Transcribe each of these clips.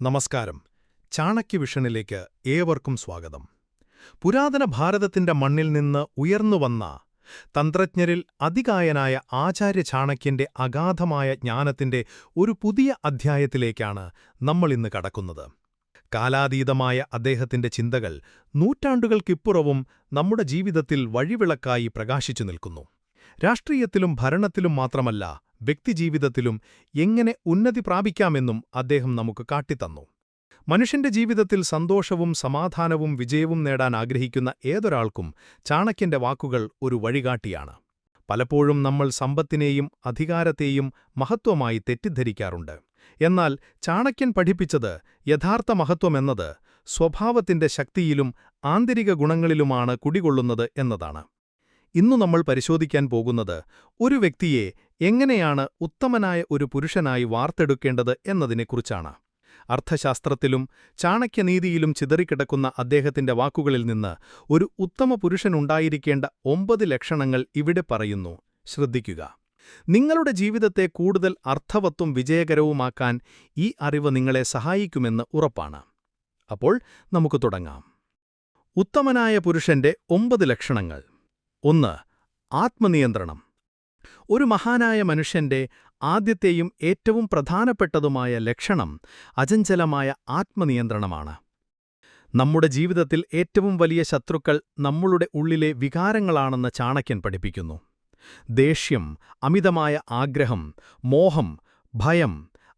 നമസ്കാരം. ചാണക്യ വിഷനിലേക്ക് ഏവർക്കും സ്വാഗതം. പുരാതന ഭാരതത്തിന്റെ മണ്ണിൽ നിന്ന് ഉയർന്നുവന്ന തന്ത്രജ്ഞരിൽ അതികായനായ ആചാര്യ ചാണക്യന്റെ അഗാധമായ ജ്ഞാനത്തിന്റെ ഒരു പുതിയ അധ്യായത്തിലേക്കാണ് നമ്മളിന്ന് കടക്കുന്നത്. കാലാതീതമായ അദ്ദേഹത്തിന്റെ ചിന്തകൾ നൂറ്റാണ്ടുകൾക്കിപ്പുറവും നമ്മുടെ ജീവിതത്തിൽ വഴിവിളക്കായി പ്രകാശിച്ചു നിൽക്കുന്നു. രാഷ്ട്രീയത്തിലും ഭരണത്തിലും മാത്രമല്ല വ്യക്തിജീവിതത്തിലും എങ്ങനെ ഉന്നതി പ്രാപിക്കാമെന്നും അദ്ദേഹം നമുക്ക് കാട്ടിത്തന്നു. മനുഷ്യന്റെ ജീവിതത്തിൽ സന്തോഷവും സമാധാനവും വിജയവും നേടാൻ ആഗ്രഹിക്കുന്ന ഏതൊരാൾക്കും ചാണക്യന്റെ വാക്കുകൾ ഒരു വഴികാട്ടിയാണ്. പലപ്പോഴും നമ്മൾ സമ്പത്തിനെയും അധികാരത്തെയും മഹത്വമായി തെറ്റിദ്ധരിക്കാറുണ്ട്. എന്നാൽ ചാണക്യൻ പഠിപ്പിച്ചത് യഥാർത്ഥ മഹത്വമെന്നത് സ്വഭാവത്തിന്റെ ശക്തിയിലും ആന്തരിക ഗുണങ്ങളിലുമാണ് കുടികൊള്ളുന്നത് എന്നതാണ്. ഇന്നു നമ്മൾ പരിശോധിക്കാൻ പോകുന്നത് ഒരു വ്യക്തിയെ എങ്ങനെയാണ് ഉത്തമനായ ഒരു പുരുഷനായി വാർത്തെടുക്കേണ്ടത് എന്നതിനെക്കുറിച്ചാണ്. അർത്ഥശാസ്ത്രത്തിലും ചാണക്യനീതിയിലും ചിതറിക്കിടക്കുന്ന അദ്ദേഹത്തിന്റെ വാക്കുകളിൽ നിന്ന് ഒരു ഉത്തമ പുരുഷനുണ്ടായിരിക്കേണ്ട ഒമ്പത് ലക്ഷണങ്ങൾ ഇവിടെ പറയുന്നു. ശ്രദ്ധിക്കുക. നിങ്ങളുടെ ജീവിതത്തെ കൂടുതൽ അർത്ഥവത്വം വിജയകരവുമാക്കാൻ ഈ അറിവ് നിങ്ങളെ സഹായിക്കുമെന്ന് ഉറപ്പാണ്. അപ്പോൾ നമുക്ക് തുടങ്ങാം. ഉത്തമനായ പുരുഷന്റെ ഒമ്പത് ലക്ഷണങ്ങൾ. ഒന്ന് ആത്മനിയന്ത്രണം. ഒരു മഹാനായ മനുഷ്യന്റെ ആദ്യത്തെയും ഏറ്റവും പ്രധാനപ്പെട്ടതുമായ ലക്ഷണം അചഞ്ചലമായ ആത്മനിയന്ത്രണമാണ്. നമ്മുടെ ജീവിതത്തിൽ ഏറ്റവും വലിയ ശത്രുക്കൾ നമ്മളുടെ ഉള്ളിലെ വികാരങ്ങളാണെന്ന് ചാണക്യൻ പഠിപ്പിക്കുന്നു. ദേഷ്യം അമിതമായ ആഗ്രഹം മോഹം ഭയം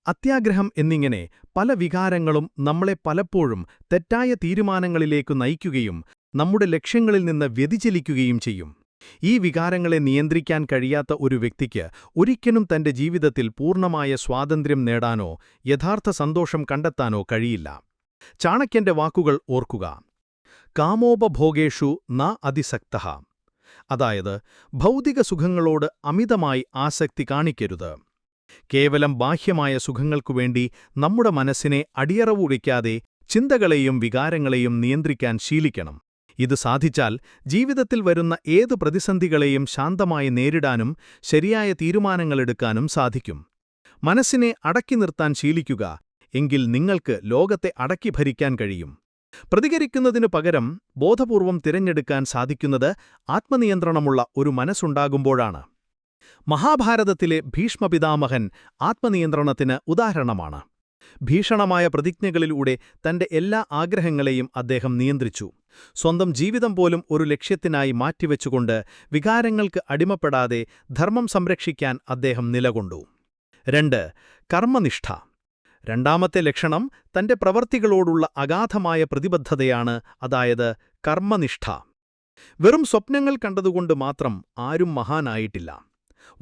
അത്യാഗ്രഹം എന്നിങ്ങനെ പല വികാരങ്ങളും നമ്മളെ പലപ്പോഴും തെറ്റായ തീരുമാനങ്ങളിലേക്കു നയിക്കുകയും നമ്മുടെ ലക്ഷ്യങ്ങളിൽ നിന്ന് വ്യതിചലിക്കുകയും ചെയ്യും. ഈ വികാരങ്ങളെ നിയന്ത്രിക്കാൻ കഴിയാത്ത ഒരു വ്യക്തിക്ക് ഒരിക്കലും തന്റെ ജീവിതത്തിൽ പൂർണമായ സ്വാതന്ത്ര്യം നേടാനോ യഥാർത്ഥ സന്തോഷം കണ്ടെത്താനോ കഴിയില്ല. ചാണക്യന്റെ വാക്കുകൾ ഓർക്കുക. കാമോപഭോഗേഷു ന അതിസക്ത. അതായത് ഭൗതിക സുഖങ്ങളോട് അമിതമായി ആസക്തി കാണിക്കരുത്. കേവലം ബാഹ്യമായ സുഖങ്ങൾക്കുവേണ്ടി നമ്മുടെ മനസ്സിനെ അടിയറവുടിക്കാതെ ചിന്തകളെയും വികാരങ്ങളെയും നിയന്ത്രിക്കാൻ ശീലിക്കണം. ഇത് സാധിച്ചാൽ ജീവിതത്തിൽ വരുന്ന ഏതു പ്രതിസന്ധികളെയും ശാന്തമായി നേരിടാനും ശരിയായ തീരുമാനങ്ങളെടുക്കാനും സാധിക്കും. മനസ്സിനെ അടക്കി നിർത്താൻ ശീലിക്കുക എങ്കിൽ നിങ്ങൾക്ക് ലോകത്തെ അടക്കി ഭരിക്കാൻ കഴിയും. പ്രതികരിക്കുന്നതിനു പകരം ബോധപൂർവം തിരഞ്ഞെടുക്കാൻ സാധിക്കുന്നത് ആത്മനിയന്ത്രണമുള്ള ഒരു മനസ്സുണ്ടാകുമ്പോഴാണ്. മഹാഭാരതത്തിലെ ഭീഷ്മപിതാമഹൻ ആത്മനിയന്ത്രണത്തിന് ഉദാഹരണമാണ്. ഭീഷണമായ പ്രതിജ്ഞകളിലൂടെ തന്റെ എല്ലാ ആഗ്രഹങ്ങളെയും അദ്ദേഹം നിയന്ത്രിച്ചു. സ്വന്തം ജീവിതം പോലും ഒരു ലക്ഷ്യത്തിനായി മാറ്റിവെച്ചുകൊണ്ട് വികാരങ്ങൾക്ക് അടിമപ്പെടാതെ ധർമ്മം സംരക്ഷിക്കാൻ അദ്ദേഹം നിലകൊണ്ടു. രണ്ട് കർമ്മനിഷ്ഠ. രണ്ടാമത്തെ ലക്ഷണം തന്റെ പ്രവർത്തികളോടുള്ള അഗാധമായ പ്രതിബദ്ധതയാണ് അതായത് കർമ്മനിഷ്ഠ. വെറും സ്വപ്നങ്ങൾ കണ്ടതുകൊണ്ട് മാത്രം ആരും മഹാനായിട്ടില്ല.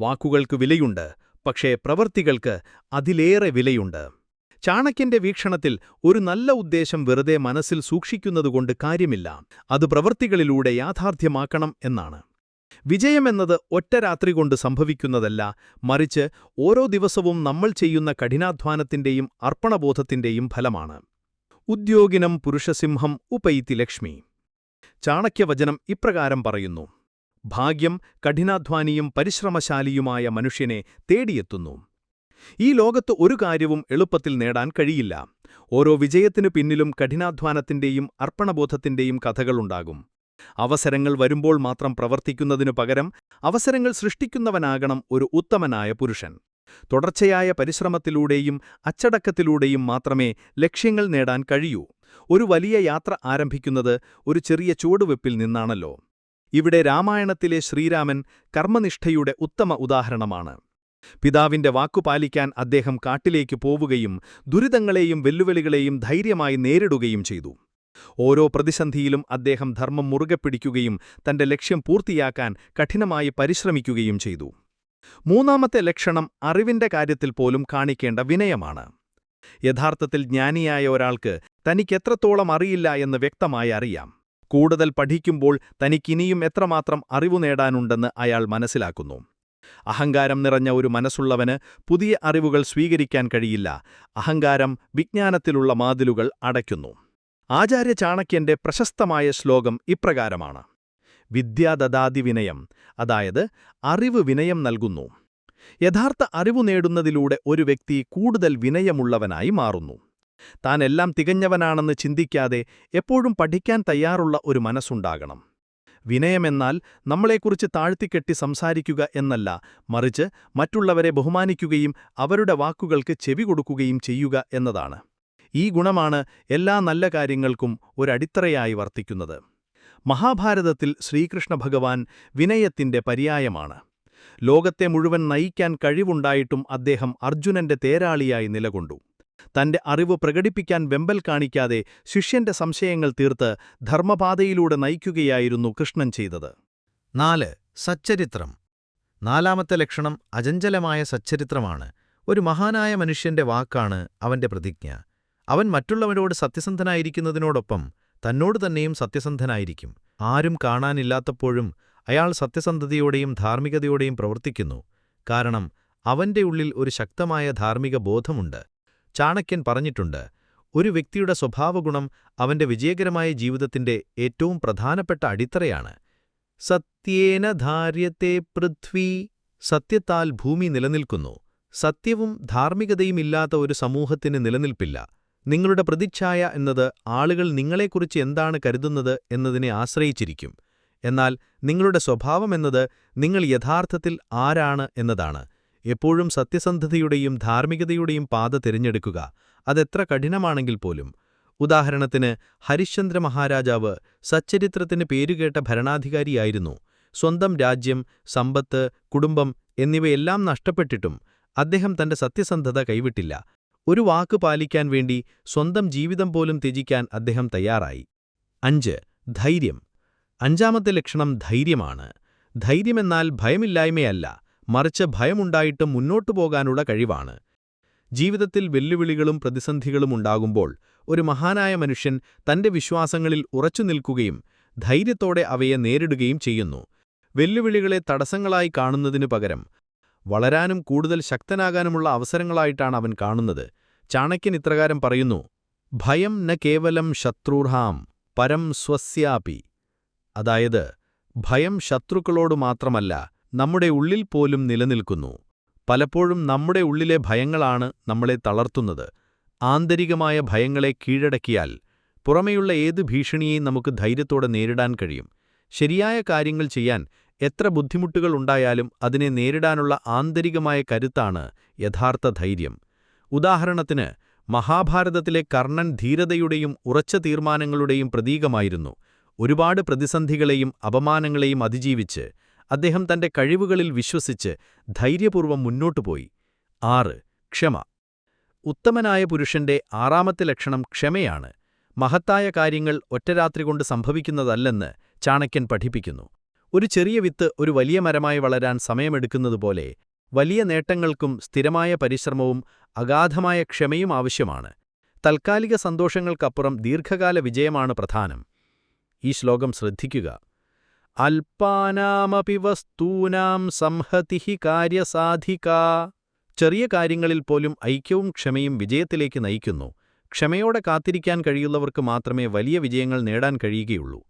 വാക്കുകൾക്ക് വിലയുണ്ട് പക്ഷേ പ്രവൃത്തികൾക്ക് അതിലേറെ വിലയുണ്ട്. ചാണക്യന്റെ വീക്ഷണത്തിൽ ഒരു നല്ല ഉദ്ദേശം വെറുതെ മനസ്സിൽ സൂക്ഷിക്കുന്നതുകൊണ്ട് കാര്യമില്ല. അത് പ്രവൃത്തികളിലൂടെ യാഥാർത്ഥ്യമാക്കണം എന്നാണ്. വിജയമെന്നത് ഒറ്റ രാത്രി കൊണ്ട് സംഭവിക്കുന്നതല്ല മറിച്ച് ഓരോ ദിവസവും നമ്മൾ ചെയ്യുന്ന കഠിനാധ്വാനത്തിന്റെയും അർപ്പണബോധത്തിന്റെയും ഫലമാണ്. ഉദ്യോഗിനം പുരുഷസിംഹം ഉപൈത്തി ലക്ഷ്മി. ചാണക്യവചനം ഇപ്രകാരം പറയുന്നു. ഭാഗ്യം കഠിനാധ്വാനിയും പരിശ്രമശാലിയുമായ മനുഷ്യനെ തേടിയെത്തുന്നു. ഈ ലോകത്ത് ഒരു കാര്യവും എളുപ്പത്തിൽ നേടാൻ കഴിയില്ല. ഓരോ വിജയത്തിനു പിന്നിലും കഠിനാധ്വാനത്തിന്റെയും അർപ്പണബോധത്തിന്റെയും കഥകളുണ്ടാകും അവസരങ്ങൾ വരുമ്പോൾ മാത്രം പ്രവർത്തിക്കുന്നതിനു പകരം അവസരങ്ങൾ സൃഷ്ടിക്കുന്നവനാകണം ഒരു ഉത്തമനായ പുരുഷൻ. തുടർച്ചയായ പരിശ്രമത്തിലൂടെയും അച്ചടക്കത്തിലൂടെയും മാത്രമേ ലക്ഷ്യങ്ങൾ നേടാൻ കഴിയൂ. ഒരു വലിയ യാത്ര ആരംഭിക്കുന്നത് ഒരു ചെറിയ ചുവടുവെപ്പിൽ നിന്നാണല്ലോ. ഇവിടെ രാമായണത്തിലെ ശ്രീരാമൻ കർമ്മനിഷ്ഠയുടെ ഉത്തമ ഉദാഹരണമാണ്. പിതാവിന്റെ വാക്കു പാലിക്കാൻ അദ്ദേഹം കാട്ടിലേക്ക് പോവുകയും ദുരിതങ്ങളെയും വെല്ലുവിളികളെയും ധൈര്യമായി നേരിടുകയും ചെയ്തു. ഓരോ പ്രതിസന്ധിയിലും അദ്ദേഹം ധർമ്മം മുറുകെ പിടിക്കുകയും തന്റെ ലക്ഷ്യം പൂർത്തിയാക്കാൻ കഠിനമായി പരിശ്രമിക്കുകയും ചെയ്തു. മൂന്നാമത്തെ ലക്ഷണം അറിവിന്റെ കാര്യത്തിൽ പോലും കാണിക്കേണ്ട വിനയമാണ്. യഥാർത്ഥത്തിൽ ജ്ഞാനിയായ ഒരാൾക്ക് തനിക്കെത്രത്തോളം അറിയില്ല എന്ന് വ്യക്തമായി അറിയാം. കൂടുതൽ പഠിക്കുമ്പോൾ തനിക്കിനിയും എത്രമാത്രം അറിവു നേടാനുണ്ടെന്ന് അയാൾ മനസ്സിലാക്കുന്നു. അഹങ്കാരം നിറഞ്ഞ ഒരു മനസ്സുള്ളവന് പുതിയ അറിവുകൾ സ്വീകരിക്കാൻ കഴിയില്ല. അഹങ്കാരം വിജ്ഞാനത്തിലുള്ള മാതിലുകൾ അടയ്ക്കുന്നു. ആചാര്യ ചാണക്യന്റെ പ്രശസ്തമായ ശ്ലോകം ഇപ്രകാരമാണ്. വിദ്യാദദാതി വിനയം അതായത് അറിവ് വിനയം നൽകുന്നു. യഥാർത്ഥ അറിവു നേടുന്നതിലൂടെ ഒരു വ്യക്തി കൂടുതൽ വിനയമുള്ളവനായി മാറുന്നു. താൻ എല്ലാം തികഞ്ഞവനാണെന്ന് ചിന്തിക്കാതെ എപ്പോഴും പഠിക്കാൻ തയ്യാറുള്ള ഒരു മനസ്സുണ്ടാകണം. വിനയമെന്നാൽ നമ്മളെക്കുറിച്ച് താഴ്ത്തിക്കെട്ടി സംസാരിക്കുക എന്നല്ല മറിച്ച് മറ്റുള്ളവരെ ബഹുമാനിക്കുകയും അവരുടെ വാക്കുകൾക്ക് ചെവി കൊടുക്കുകയും ചെയ്യുക എന്നതാണ്. ഈ ഗുണമാണ് എല്ലാ നല്ല കാര്യങ്ങൾക്കും ഒരടിത്തറയായി വർത്തിക്കുന്നത്. മഹാഭാരതത്തിൽ ശ്രീകൃഷ്ണ ഭഗവാൻ വിനയത്തിന്റെ പര്യായമാണ്. ലോകത്തെ മുഴുവൻ നയിക്കാൻ കഴിവുണ്ടായിട്ടും അദ്ദേഹം അർജുനന്റെ തേരാളിയായി നിലകൊണ്ടു. തന്റെ അറിവ് പ്രകടിപ്പിക്കാൻ വെമ്പൽ കാണിക്കാതെ ശിഷ്യന്റെ സംശയങ്ങൾ തീർത്ത് ധർമ്മപാതയിലൂടെ നയിക്കുകയായിരുന്നു കൃഷ്ണൻ ചെയ്തത്. നാല് സച്ചരിത്രം. നാലാമത്തെ ലക്ഷണം അജഞ്ചലമായ സച്ചരിത്രമാണ്. ഒരു മഹാനായ മനുഷ്യന്റെ വാക്കാണ് അവന്റെ പ്രതിജ്ഞ. അവൻ മറ്റുള്ളവരോട് സത്യസന്ധനായിരിക്കുന്നതിനോടൊപ്പം തന്നോട് തന്നെയും സത്യസന്ധനായിരിക്കും. ആരും കാണാനില്ലാത്തപ്പോഴും അയാൾ സത്യസന്ധതയോടെയും ധാർമ്മികതയോടെയും പ്രവർത്തിക്കുന്നു. കാരണം അവന്റെ ഉള്ളിൽ ഒരു ശക്തമായ ധാർമ്മിക ബോധമുണ്ട്. ചാണക്യൻ പറഞ്ഞിട്ടുണ്ട് ഒരു വ്യക്തിയുടെ സ്വഭാവഗുണം അവന്റെ വിജയകരമായ ജീവിതത്തിന്റെ ഏറ്റവും പ്രധാനപ്പെട്ട അടിത്തറയാണ്. സത്യേന ധാര്യത്തെ പൃഥ്വി സത്യത്താൽ ഭൂമി നിലനിൽക്കുന്നു. സത്യവും ധാർമ്മികതയുമില്ലാത്ത ഒരു സമൂഹത്തിന് നിലനിൽപ്പില്ല. നിങ്ങളുടെ പ്രതിച്ഛായ എന്നത് ആളുകൾ നിങ്ങളെക്കുറിച്ച് എന്താണ് കരുതുന്നത് എന്നതിനെ ആശ്രയിച്ചിരിക്കും. എന്നാൽ നിങ്ങളുടെ സ്വഭാവമെന്നത് നിങ്ങൾ യഥാർത്ഥത്തിൽ ആരാണ് എന്നതാണ്. എപ്പോഴും സത്യസന്ധതയുടെയും ധാർമ്മികതയുടെയും പാത തിരഞ്ഞെടുക്കുക അതെത്ര കഠിനമാണെങ്കിൽ പോലും. ഉദാഹരണത്തിന് ഹരിശ്ചന്ദ്ര മഹാരാജാവ് സച്ചരിത്രത്തിന് പേരുകേട്ട ഭരണാധികാരിയായിരുന്നു. സ്വന്തം രാജ്യം സമ്പത്ത് കുടുംബം എന്നിവയെല്ലാം നഷ്ടപ്പെട്ടിട്ടും അദ്ദേഹം തന്റെ സത്യസന്ധത കൈവിട്ടില്ല. ഒരു വാക്ക് പാലിക്കാൻ വേണ്ടി സ്വന്തം ജീവിതം പോലും ത്യജിക്കാൻ അദ്ദേഹം തയ്യാറായി. അഞ്ച് ധൈര്യം. അഞ്ചാമത്തെ ലക്ഷണം ധൈര്യമാണ്. ധൈര്യമെന്നാൽ ഭയമില്ലായ്മയല്ല. മറിച്ച് ഭയമുണ്ടായിട്ടും മുന്നോട്ടു പോകാനുള്ള കഴിവാണ്. ജീവിതത്തിൽ വെല്ലുവിളികളും പ്രതിസന്ധികളും ഉണ്ടാകുമ്പോൾ ഒരു മഹാനായ മനുഷ്യൻ തന്റെ വിശ്വാസങ്ങളിൽ ഉറച്ചു നിൽക്കുകയും ധൈര്യത്തോടെ അവയെ നേരിടുകയും ചെയ്യുന്നു. വെല്ലുവിളികളെ തടസ്സങ്ങളായി കാണുന്നതിനു പകരം വളരാനും കൂടുതൽ ശക്തനാകാനുമുള്ള അവസരങ്ങളായിട്ടാണ് അവൻ കാണുന്നത്. ചാണക്യൻ ഇത്രകാരം പറയുന്നു ഭയം ന കേവലം ശത്രുർഹാം പരം സ്വസ്യാപി. അതായത് ഭയം ശത്രുക്കളോടു മാത്രമല്ല നമ്മുടെ ഉള്ളിൽ പോലും നിലനിൽക്കുന്നു. പലപ്പോഴും നമ്മുടെ ഉള്ളിലെ ഭയങ്ങളാണ് നമ്മളെ തളർത്തുന്നത്. ആന്തരികമായ ഭയങ്ങളെ കീഴടക്കിയാൽ പുറമെയുള്ള ഏത് ഭീഷണിയെയും നമുക്ക് ധൈര്യത്തോടെ നേരിടാൻ കഴിയും. ശരിയായ കാര്യങ്ങൾ ചെയ്യാൻ എത്ര ബുദ്ധിമുട്ടുകൾ ഉണ്ടായാലും അതിനെ നേരിടാനുള്ള ആന്തരികമായ കരുത്താണ് യഥാർത്ഥ ധൈര്യം. ഉദാഹരണത്തിന് മഹാഭാരതത്തിലെ കർണൻ ധീരതയുടെയും ഉറച്ച തീർമാനങ്ങളുടെയും പ്രതീകമായിരുന്നു. ഒരുപാട് പ്രതിസന്ധികളെയും അപമാനങ്ങളെയും അതിജീവിച്ച് അദ്ദേഹം തന്റെ കഴിവുകളിൽ വിശ്വസിച്ച് ധൈര്യപൂർവം മുന്നോട്ടുപോയി ആറ് ക്ഷമ. ഉത്തമനായ പുരുഷന്റെ ആറാമത്തെ ലക്ഷണം ക്ഷമയാണ്. മഹത്തായ കാര്യങ്ങൾ ഒറ്റരാത്രി കൊണ്ട് സംഭവിക്കുന്നതല്ലെന്ന് ചാണക്യൻ പഠിപ്പിക്കുന്നു. ഒരു ചെറിയ വിത്ത് ഒരു വലിയ മരമായി വളരാൻ സമയമെടുക്കുന്നതുപോലെ വലിയ നേട്ടങ്ങൾക്കും സ്ഥിരമായ പരിശ്രമവും അഗാധമായ ക്ഷമയും ആവശ്യമാണ്. തൽക്കാലിക സന്തോഷങ്ങൾക്കപ്പുറം ദീർഘകാല വിജയമാണ് പ്രധാനം. ഈ ശ്ലോകം ശ്രദ്ധിക്കുക. അൽപാനാമപി വസ്തൂനാം സംഹതിഹി കാര്യസാധിക. ചെറിയ കാര്യങ്ങളിൽ പോലും ഐക്യവും ക്ഷമയും വിജയത്തിലേക്ക് നയിക്കുന്നു. ക്ഷമയോടെ കാത്തിരിക്കാൻ കഴിയുന്നവർക്ക് മാത്രമേ വലിയ വിജയങ്ങൾ നേടാൻ കഴിയുകയുള്ളൂ.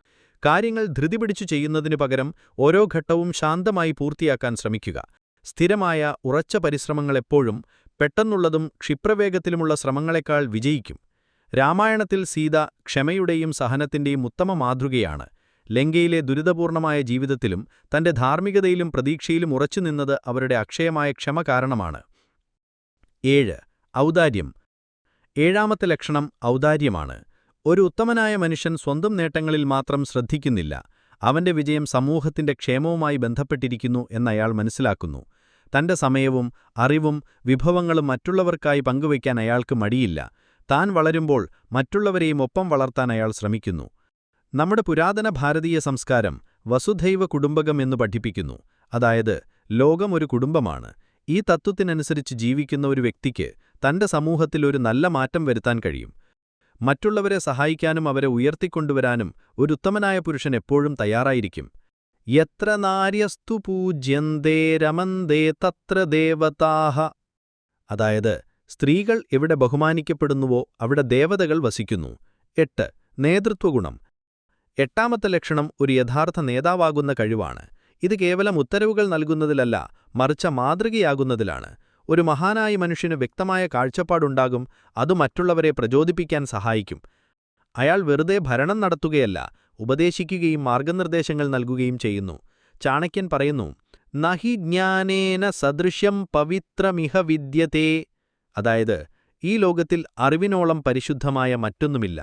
കാര്യങ്ങൾ ധൃതി പിടിച്ചു ചെയ്യുന്നതിനു പകരം ഓരോ ഘട്ടവും ശാന്തമായി പൂർത്തിയാക്കാൻ ശ്രമിക്കുക. സ്ഥിരമായ ഉറച്ച പരിശ്രമങ്ങളെപ്പോഴും പെട്ടെന്നുള്ളതും ക്ഷിപ്രവേഗത്തിലുമുള്ള ശ്രമങ്ങളെക്കാൾ വിജയിക്കും. രാമായണത്തിൽ സീത ക്ഷമയുടെയും സഹനത്തിന്റെയും ഉത്തമ മാതൃകയാണ്. ലങ്കയിലെ ദുരിതപൂർണമായ ജീവിതത്തിലും തന്റെ ധാർമ്മികതയിലും പ്രതീക്ഷയിലും ഉറച്ചുനിന്നത് അവരുടെ അക്ഷയമായ ക്ഷമ കാരണമാണ്. ഏഴ് ഔദാര്യം. ഏഴാമത്തെ ലക്ഷണം ഔദാര്യമാണ്. ഒരു ഉത്തമനായ മനുഷ്യൻ സ്വന്തം നേട്ടങ്ങളിൽ മാത്രം ശ്രദ്ധിക്കുന്നില്ല. അവന്റെ വിജയം സമൂഹത്തിന്റെ ക്ഷേമവുമായി ബന്ധപ്പെട്ടിരിക്കുന്നു എന്നയാൾ മനസ്സിലാക്കുന്നു. തന്റെ സമയവും അറിവും വിഭവങ്ങളും മറ്റുള്ളവർക്കായി പങ്കുവയ്ക്കാൻ അയാൾക്ക് മടിയില്ല. താൻ വളരുമ്പോൾ മറ്റുള്ളവരെയും ഒപ്പം വളർത്താൻ അയാൾ ശ്രമിക്കുന്നു. നമ്മുടെ പുരാതന ഭാരതീയ സംസ്കാരം വസുധൈവ കുടുംബകം എന്ന് പഠിപ്പിക്കുന്നു. അതായത് ലോകം ഒരു കുടുംബമാണ്. ഈ തത്വത്തിനനുസരിച്ച് ജീവിക്കുന്ന ഒരു വ്യക്തിക്ക് തന്റെ സമൂഹത്തിൽ ഒരു നല്ല മാറ്റം വരുത്താൻ കഴിയും. മറ്റുള്ളവരെ സഹായിക്കാനും അവരെ ഉയർത്തിക്കൊണ്ടുവരാനും ഒരു ഉത്തമനായ പുരുഷൻ എപ്പോഴും തയ്യാറായിരിക്കും. എത്ര നാര്യസ്തു പൂജ്യന്തേ രമന്തേ തത്ര ദേവതാഹ. അതായത് സ്ത്രീകൾ എവിടെ ബഹുമാനിക്കപ്പെടുന്നുവോ അവിടെ ദേവതകൾ വസിക്കുന്നു. എട്ട് നേതൃത്വഗുണം. എട്ടാമത്തെ ലക്ഷണം ഒരു യഥാർത്ഥ നേതാവാകുന്ന കഴിവാണ്. ഇത് കേവലം ഉത്തരവുകൾ നൽകുന്നതിലല്ല മറിച്ച മാതൃകയാകുന്നതിലാണ്. ഒരു മഹാനായ മനുഷ്യന് വ്യക്തമായ കാഴ്ചപ്പാടുണ്ടാകും അത് മറ്റുള്ളവരെ പ്രചോദിപ്പിക്കാൻ സഹായിക്കും. അയാൾ വെറുതെ ഭരണം നടത്തുകയല്ല ഉപദേശിക്കുകയും മാർഗനിർദ്ദേശങ്ങൾ നൽകുകയും ചെയ്യുന്നു. ചാണക്യൻ പറയുന്നു നഹി ജ്ഞാനേന സദൃശ്യം പവിത്രമിഹ വിദ്യത്തെ അതായത് ഈ ലോകത്തിൽ അറിവിനോളം പരിശുദ്ധമായ മറ്റൊന്നുമില്ല.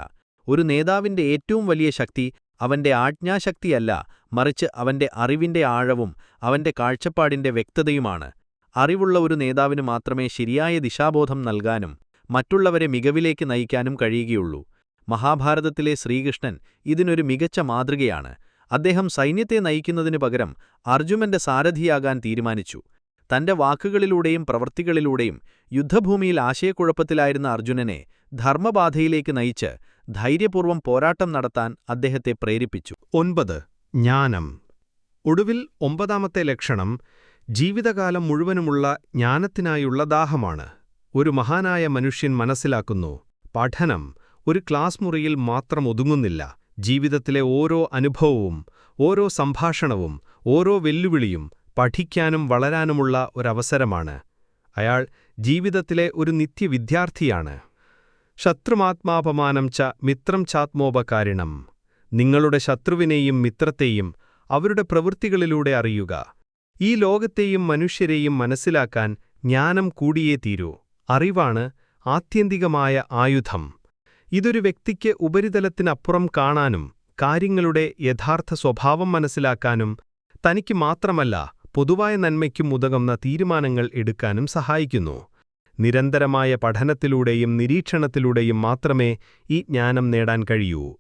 ഒരു നേതാവിന്റെ ഏറ്റവും വലിയ ശക്തി അവന്റെ ആജ്ഞാശക്തിയല്ല മറിച്ച് അവന്റെ അറിവിന്റെ ആഴവും അവന്റെ കാഴ്ചപ്പാടിന്റെ വ്യക്തതയുമാണ്. അറിവുള്ള ഒരു നേതാവിന് മാത്രമേ ശരിയായ ദിശാബോധം നൽകാനും മറ്റുള്ളവരെ മികവിലേക്ക് നയിക്കാനും കഴിയുകയുള്ളൂ. മഹാഭാരതത്തിലെ ശ്രീകൃഷ്ണൻ ഇതിനൊരു മികച്ച മാതൃകയാണ്. അദ്ദേഹം സൈന്യത്തെ നയിക്കുന്നതിനു പകരം അർജുനന്റെ സാരഥിയാകാൻ തീരുമാനിച്ചു. തന്റെ വാക്കുകളിലൂടെയും പ്രവൃത്തികളിലൂടെയും യുദ്ധഭൂമിയിൽ ആശയക്കുഴപ്പത്തിലായിരുന്ന അർജുനനെ ധർമ്മബാധയിലേക്ക് നയിച്ച് ധൈര്യപൂർവം പോരാട്ടം നടത്താൻ അദ്ദേഹത്തെ പ്രേരിപ്പിച്ചു. ഒൻപത് ജ്ഞാനം. ഒടുവിൽ ഒമ്പതാമത്തെ ലക്ഷണം ജീവിതകാലം മുഴുവനുമുള്ള ജ്ഞാനത്തിനായുള്ള ദാഹമാണ്. ഒരു മഹാനായ മനുഷ്യൻ മനസ്സിലാക്കുന്നു പഠനം ഒരു ക്ലാസ് മുറിയിൽ മാത്രം ഒതുങ്ങുന്നില്ല. ജീവിതത്തിലെ ഓരോ അനുഭവവും ഓരോ സംഭാഷണവും ഓരോ വെല്ലുവിളിയും പഠിക്കാനും വളരാനുമുള്ള ഒരവസരമാണ്. അയാൾ ജീവിതത്തിലെ ഒരു നിത്യവിദ്യാർത്ഥിയാണ്. ശത്രുമാത്മാപമാനം ച മിത്രം ചാത്മോപകാരിണം. നിങ്ങളുടെ ശത്രുവിനെയും മിത്രത്തെയും അവരുടെ പ്രവൃത്തികളിലൂടെ അറിയുക. ഈ ലോകത്തെയും മനുഷ്യരെയും മനസ്സിലാക്കാൻ ജ്ഞാനം കൂടിയേ തീരൂ. അറിവാണ് ആത്യന്തികമായ ആയുധം. ഇതൊരു വ്യക്തിക്ക് ഉപരിതലത്തിനപ്പുറം കാണാനും കാര്യങ്ങളുടെ യഥാർത്ഥ സ്വഭാവം മനസ്സിലാക്കാനും തനിക്ക് മാത്രമല്ല പൊതുവായ നന്മയ്ക്കും ഉതകുന്ന തീരുമാനങ്ങൾ എടുക്കാനും സഹായിക്കുന്നു. നിരന്തരമായ പഠനത്തിലൂടെയും നിരീക്ഷണത്തിലൂടെയും മാത്രമേ ഈ ജ്ഞാനം നേടാൻ കഴിയൂ.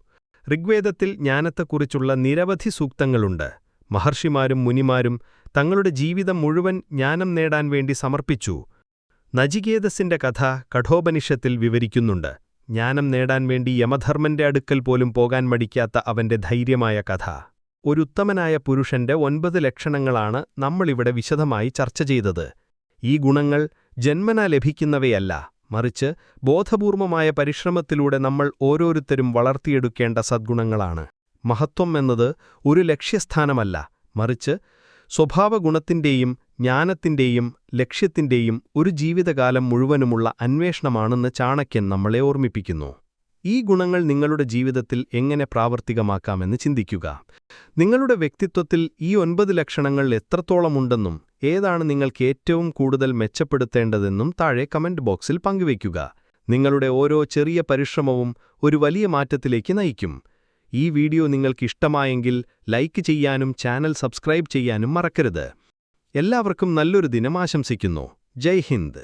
ഋഗ്വേദത്തിൽ ജ്ഞാനത്തെക്കുറിച്ചുള്ള നിരവധി സൂക്തങ്ങളുണ്ട്. മഹർഷിമാരും മുനിമാരും തങ്ങളുടെ ജീവിതം മുഴുവൻ ജ്ഞാനം നേടാൻ വേണ്ടി സമർപ്പിച്ചു. നജികേതസിന്റെ കഥ കഠോപനിഷത്തിൽ വിവരിക്കുന്നുണ്ട്. ജ്ഞാനം നേടാൻ വേണ്ടി യമധർമ്മന്റെ അടുക്കൽ പോലും പോകാൻ മടിക്കാത്ത അവന്റെ ധൈര്യമായ കഥ. ഒരുത്തമനായ പുരുഷന്റെ ഒൻപത് ലക്ഷണങ്ങളാണ് നമ്മളിവിടെ വിശദമായി ചർച്ച ചെയ്തത്. ഈ ഗുണങ്ങൾ ജന്മന ലഭിക്കുന്നവയല്ല. മറിച്ച് ബോധപൂർവമായ പരിശ്രമത്തിലൂടെ നമ്മൾ ഓരോരുത്തരും വളർത്തിയെടുക്കേണ്ട സദ്ഗുണങ്ങളാണ്. മഹത്വം എന്നത് ഒരു ലക്ഷ്യസ്ഥാനമല്ല. മറിച്ച് സ്വഭാവഗുണത്തിന്റെയും ജ്ഞാനത്തിന്റെയും ലക്ഷ്യത്തിന്റെയും ഒരു ജീവിതകാലം മുഴുവനുമുള്ള അന്വേഷണമാണെന്ന് ചാണക്യൻ നമ്മളെ ഓർമ്മിപ്പിക്കുന്നു. ഈ ഗുണങ്ങൾ നിങ്ങളുടെ ജീവിതത്തിൽ എങ്ങനെ പ്രാവർത്തികമാക്കാമെന്ന് ചിന്തിക്കുക. നിങ്ങളുടെ വ്യക്തിത്വത്തിൽ ഈ ഒൻപത് ലക്ഷണങ്ങൾ എത്രത്തോളമുണ്ടെന്നും ഏതാണ് നിങ്ങൾക്ക് ഏറ്റവും കൂടുതൽ മെച്ചപ്പെടുത്തേണ്ടതെന്നും താഴെ കമന്റ് ബോക്സിൽ പങ്കുവയ്ക്കുക. നിങ്ങളുടെ ഓരോ ചെറിയ പരിശ്രമവും ഒരു വലിയ മാറ്റത്തിലേക്ക് നയിക്കും. ഈ വീഡിയോ നിങ്ങൾക്കിഷ്ടമായെങ്കിൽ ലൈക്ക് ചെയ്യാനും ചാനൽ സബ്സ്ക്രൈബ് ചെയ്യാനും മറക്കരുത്. എല്ലാവർക്കും നല്ലൊരു ദിനം ആശംസിക്കുന്നു. ജയ് ഹിന്ദ്.